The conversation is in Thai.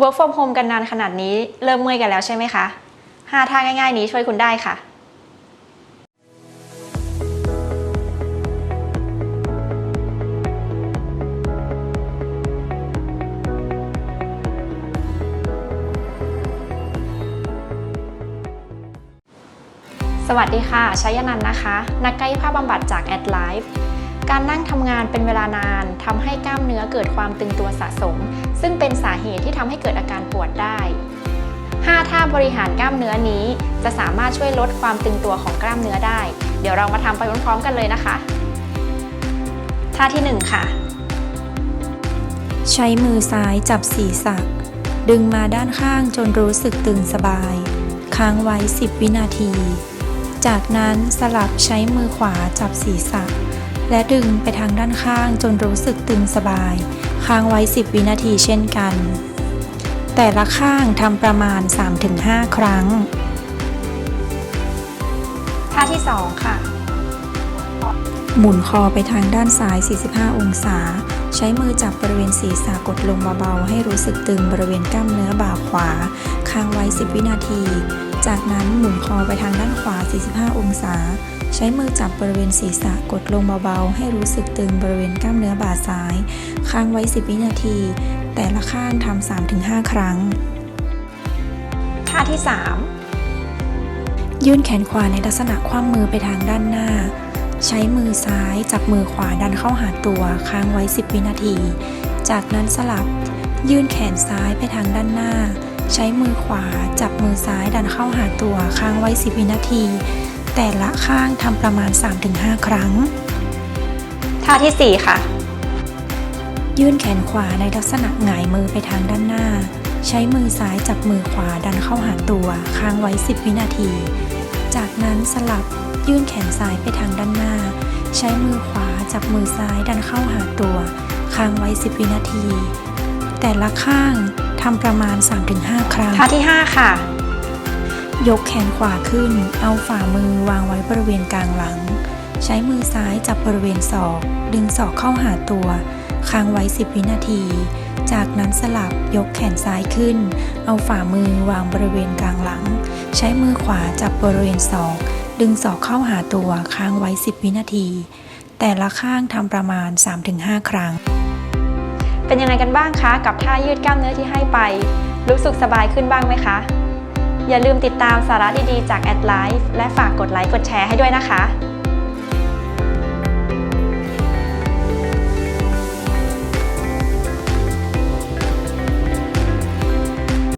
work from home กันนานขนาดนี้เริ่มเมื่อยกันแล้วใช่ไหมคะ5ท่าง่ายๆ นี้ช่วยคุณได้ค่ะสวัสดีค่ะชัยนันนะคะ นักกายภาพบำบัดจาก Ad Life การนั่งทำงานเป็นเวลานานทำให้กล้ามเนื้อเกิดความตึงตัวสะสม ซึ่งเป็นสาเหตุที่ทำให้เกิดอาการปวดได้ 5 ท่าบริหารกล้ามเนื้อนี้ จะสามารถช่วยลดความตึงตัวของกล้ามเนื้อได้ เดี๋ยวเรามาทำไปพร้อมๆกันเลยนะคะ ท่าที่ 1 ค่ะ ใช้มือซ้ายจับศีรษะ ดึงมาด้านข้างจนรู้สึกตึงสบาย ค้างไว้ 10 วินาที จากนั้นสลับใช้มือขวาจับศีรษะ และดึงไปทางด้านข้างจนรู้สึกตึงสบาย ค้างไว้ 10 วินาทีเช่นกัน แต่ละข้างทำประมาณ 3-5 ครั้ง ท่าที่ 2 ค่ะ หมุนคอไปทางด้านซ้าย 45 องศา ใช้มือจับบริเวณศีรษะกดลงเบาๆ ให้รู้สึกตึงบริเวณกล้ามเนื้อบ่าขวา ค้างไว้ 10 วินาที จากนั้นหมุนคอไปทางด้านขวา 45 องศา ใช้มือจับบริเวณศีรษะกดลงเบาๆ ให้รู้สึกตึงบริเวณกล้ามเนื้อบ่าซ้าย ค้างไว้ 10 วินาที แต่ละข้างทำ 3-5 ครั้ง ท่าที่ยื่นแขนขวาในลักษณะคว่ำมือไปทางด้านหน้า ใช้มือซ้ายจับมือขวาดันเข้าหาตัว ค้างไว้ 10 วินาที จากนั้นสลับ ยื่นแขนซ้ายไปทางด้านหน้า ใช้มือขวาจับมือซ้ายดันเข้าหาตัวค้างไว้ 10 วินาที แต่ละข้างทำประมาณ 3-5 ครั้ง3ท่าที่ 4 ค่ะ ยื่นแขนขวาในลักษณะหงายมือไปทางด้านหน้า ใช้มือซ้ายจับมือขวาดันเข้าหาตัวค้างไว้ 10 วินาที จากนั้นสลับยื่นแขนซ้ายไปทางด้านหน้า ใช้มือขวาจับมือซ้ายดันเข้าหาตัวค้างไว้ 10 วินาที แต่ละข้าง ทำประมาณ 3-5 ครั้ง ท่าที่ 5 ค่ะ ยกแขนขวาขึ้น เอาฝ่ามือวางไว้บริเวณกลางหลัง ใช้มือซ้ายจับบริเวณศอก ดึงศอกเข้าหาตัว ค้างไว้ 10 วินาที จากนั้นสลับยกแขนซ้ายขึ้น เอาฝ่ามือวางบริเวณกลางหลัง ใช้มือขวาจับบริเวณศอก ดึงศอกเข้าหาตัว ค้างไว้ 10 วินาที แต่ละข้างทำประมาณ 3-5 ครั้ง เป็นยังไงกันบ้างคะกับท่ายืดกล้ามเนื้อที่ให้ไป รู้สึกสบายขึ้นบ้างไหมคะ อย่าลืมติดตามสาระดีๆจาก Ad Life และฝากกดไลค์กดแชร์ให้ด้วยนะคะ